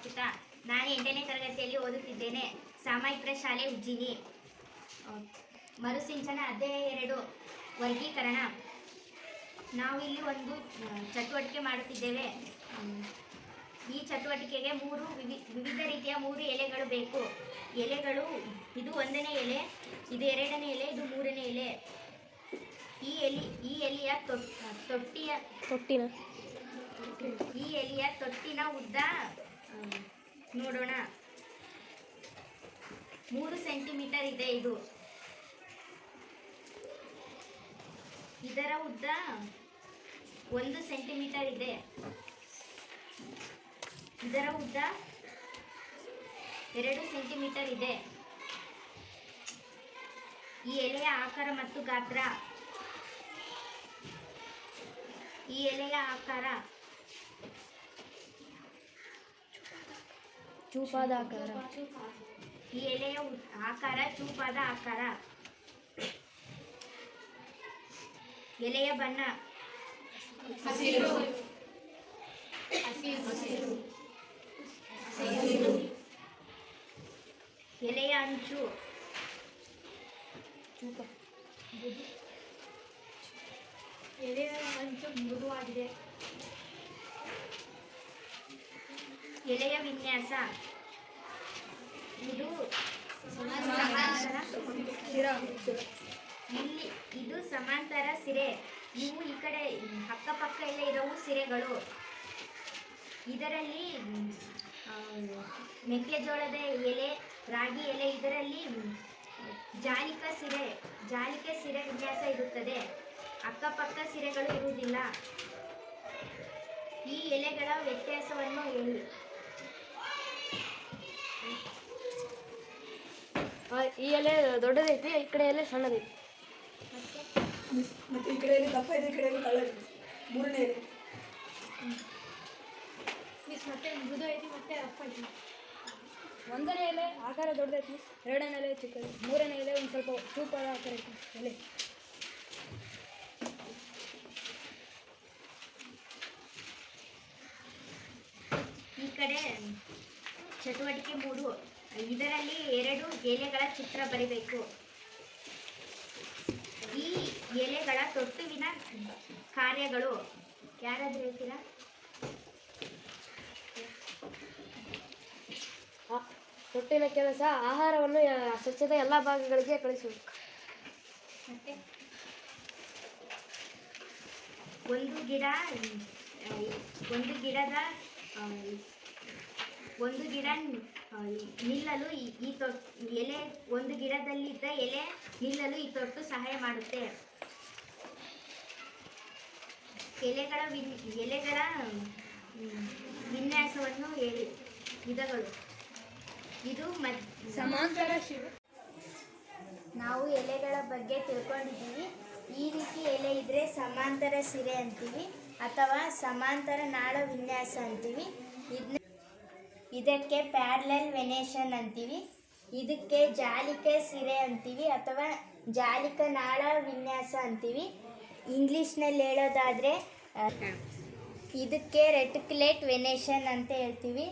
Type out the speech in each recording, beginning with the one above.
ಅರ್ಪಿತಾ. ನಾನು ಎಂಟನೇ ತರಗತಿಯಲ್ಲಿ ಓದುತ್ತಿದ್ದೇನೆ. ಸಾಮಾಯಿಕ ಶಾಲೆ ಉಜ್ಜಿನಿ. ಮರುಸಿಂಚನ ಅಧ್ಯಾಯ ಎರಡು ವರ್ಗೀಕರಣ. ನಾವು ಇಲ್ಲಿ ಒಂದು ಚಟುವಟಿಕೆ ಮಾಡುತ್ತಿದ್ದೇವೆ. ಈ ಚಟುವಟಿಕೆಗೆ ಮೂರು ವಿವಿ- ವಿವಿಧ ರೀತಿಯ ಮೂರು ಎಲೆಗಳು ಬೇಕು. ಎಲೆಗಳು ಇದು ಒಂದನೇ ಎಲೆ ಇದು ಎರಡನೇ ಎಲೆ ಇದು ಮೂರನೇ ಎಲೆ. ಈ ಎಲೆ ಈ ಎಲೆಯ ತೊಟ್- ತೊಟ್ಟಿಯ ತೊಟ್ಟಿನ. ಈ ಎಲೆಯ ತೊಟ್ಟಿನ ಉದ್ದ ನೋಡೋಣ. ಮೂರು ಸೆಂಟಿಮೀಟರ್ ಇದೆ ಇದು. ಇದರ ಉದ್ದ ಒಂದು ಸೆಂಟಿಮೀಟರ್ ಇದೆ. ಇದರ ಉದ್ದ ಎರಡು ಸೆಂಟಿಮೀಟರ್ ಇದೆ. ಈ ಎಲೆಯ ಆಕಾರ ಮತ್ತು ಗಾತ್ರ. ಈ ಎಲೆಯ ಆಕಾರ ಚೂಪಾದ ಆಕಾರ. ಈ ಎಲೆಯ ಆಕಾರ ಚೂಪಾದ ಆಕಾರ. ಎಲೆಯ ಬಣ್ಣ. ಹಸಿರು. ಎಲೆಯ ಅಂಚು. ಚೂಪ. ಎಲೆಯ ಅಂಚು ಮೃದುವಾಗಿದೆ. ಎಲೆಯ ವಿನ್ಯಾಸ. ಇದು ಇಲ್ಲಿ ಇದು ಸಮಾಂತರ ಸಿರೆ. ಇವು ಈ ಕಡೆ ಅಕ್ಕಪಕ್ಕ ಎಲ್ಲ ಇರೋವು ಸಿರೆಗಳು. ಇದರಲ್ಲಿ ಮೆಕ್ಕೆಜೋಳದ ಎಲೆ, ರಾಗಿ ಎಲೆ, ಇದರಲ್ಲಿ ಜಾಲಿಕ ಸಿರೆ, ಜಾಲಿಕೆ ಸಿರೆ ವಿನ್ಯಾಸ ಇರುತ್ತದೆ. ಅಕ್ಕಪಕ್ಕ ಸಿರೆಗಳು ಇರುವುದಿಲ್ಲ. ಈ ಎಲೆಗಳ ವ್ಯತ್ಯಾಸವನ್ನು ಹೇಳಿ ಈ ಎಲೆ ದೊಡ್ಡದೈತಿ ಈ ಕಡೆ ಎಲೆ ಸಣ್ಣದೈತಿ. ಮತ್ತೆ ಈ ಕಡೆ ಎಲೆ ದಪ್ಪ ಇದೆ ಈ ಕಳ್ಳ ಕಳ್ಳರಿದೆ ಮೂರನೇ ಇದೆ ಮತ್ತೆ ಮೃದು ಐತಿ ಮತ್ತೆ ಅಪ್ಪ ಐತಿ. ಒಂದನೇ ಎಲೆ ಆಕಾರ ದೊಡ್ಡದೈತಿ ಎರಡನೇ ಎಲೆ ಚಿಕ್ಕದು ಮೂರನೇ ಎಲೆ ಒಂದು ಸ್ವಲ್ಪ ಸೂಪರ್ ಆಕಾರ ಐತಿ ಎಲೆ. ಈ ಕಡೆ ಚಟುವಟಿಕೆ ಮೂರು ಇದರಲ್ಲಿ ಎರಡು ಎಲೆಗಳ ಚಿತ್ರ ಬರಿಬೇಕು. ಈ ಎಲೆಗಳ ತೊಟ್ಟುವಿನ ಕಾರ್ಯಗಳು ಯಾರಾದ್ರೂ ಹೇಳ್ತೀರಾ? ತೊಟ್ಟಿನ ಕೆಲಸ ಆಹಾರವನ್ನು ಸಸ್ಯದ ಎಲ್ಲ ಭಾಗಗಳಿಗೆ ಕಳಿಸಬೇಕು ಮತ್ತೆ? ಒಂದು ಗಿಡ ಒಂದು ಗಿಡದ ಒಂದು ಗಿಡ ನಿಲ್ಲಲು ಈ- ತೊ ಎಲೆ ಒಂದು ಗಿಡದಲ್ಲಿದ್ದ ಎಲೆ ನಿಲ್ಲಲು ಈ ತೊಟ್ಟು ಸಹಾಯ ಮಾಡುತ್ತೆ. ಎಲೆಗಳ ವಿನ್ ಎಲೆಗಳ ವಿನ್ಯಾಸವನ್ನು ಹೇಳಿ ವಿಧಗಳು. ಇದು ಸಮಾಂತರ ನಾವು ಎಲೆಗಳ ಬಗ್ಗೆ ತಿಳ್ಕೊಂಡಿದ್ದೀವಿ. ಈ ರೀತಿ ಎಲೆ ಇದ್ರೆ ಸಮಾಂತರ ಸಿರೆ ಅಂತೀವಿ ಅಥವಾ ಸಮಾಂತರ ನಾಳ ವಿನ್ಯಾಸ ಅಂತೀವಿ. ಇದನ್ನ ಇದಕ್ಕೆ ಪ್ಯಾರ್ಲಲ್ ವೆನೇಷನ್ ಅಂತೀವಿ. ಇದಕ್ಕೆ ಜಾಲಿಕೆ ಸಿರೆ ಅಂತೀವಿ ಅಥವಾ ಜಾಲಿಕ ನಾಳ ವಿನ್ಯಾಸ ಅಂತೀವಿ. ಇಂಗ್ಲೀಷ್ನಲ್ಲಿ ಹೇಳೋದಾದರೆ ಇದಕ್ಕೆ ರೆಟಿಕ್ಯುಲೇಟ್ ವೆನೇಷನ್ ಅಂತ ಹೇಳ್ತೀವಿ.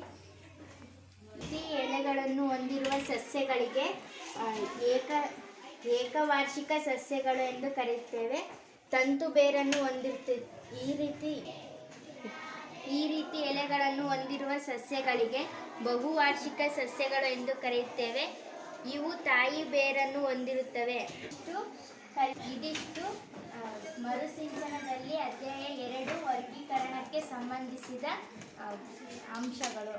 ಈ ಎಲೆಗಳನ್ನು ಹೊಂದಿರುವ ಸಸ್ಯಗಳಿಗೆ ಏಕ, ಏಕವಾರ್ಷಿಕ ಸಸ್ಯಗಳು ಎಂದು ಕರೆಯುತ್ತೇವೆ. ತಂತು ಬೇರನ್ನು ಹೊಂದಿರ್ತಿ, ಈ ರೀತಿ ಈ ರೀತಿ ಎಲೆಗಳನ್ನು ಹೊಂದಿರುವ ಸಸ್ಯಗಳಿಗೆ ಬಹುವಾರ್ಷಿಕ ಸಸ್ಯಗಳು ಎಂದು ಕರೆಯುತ್ತೇವೆ. ಇವು ತಾಯಿ ಬೇರನ್ನು ಹೊಂದಿರುತ್ತವೆ. ಇಷ್ಟು ಇದಿಷ್ಟು ಮರುಸಿಂಚನದಲ್ಲಿ ಅಧ್ಯಾಯ ಎರಡು ವರ್ಗೀಕರಣಕ್ಕೆ ಸಂಬಂಧಿಸಿದ ಅಂಶಗಳು.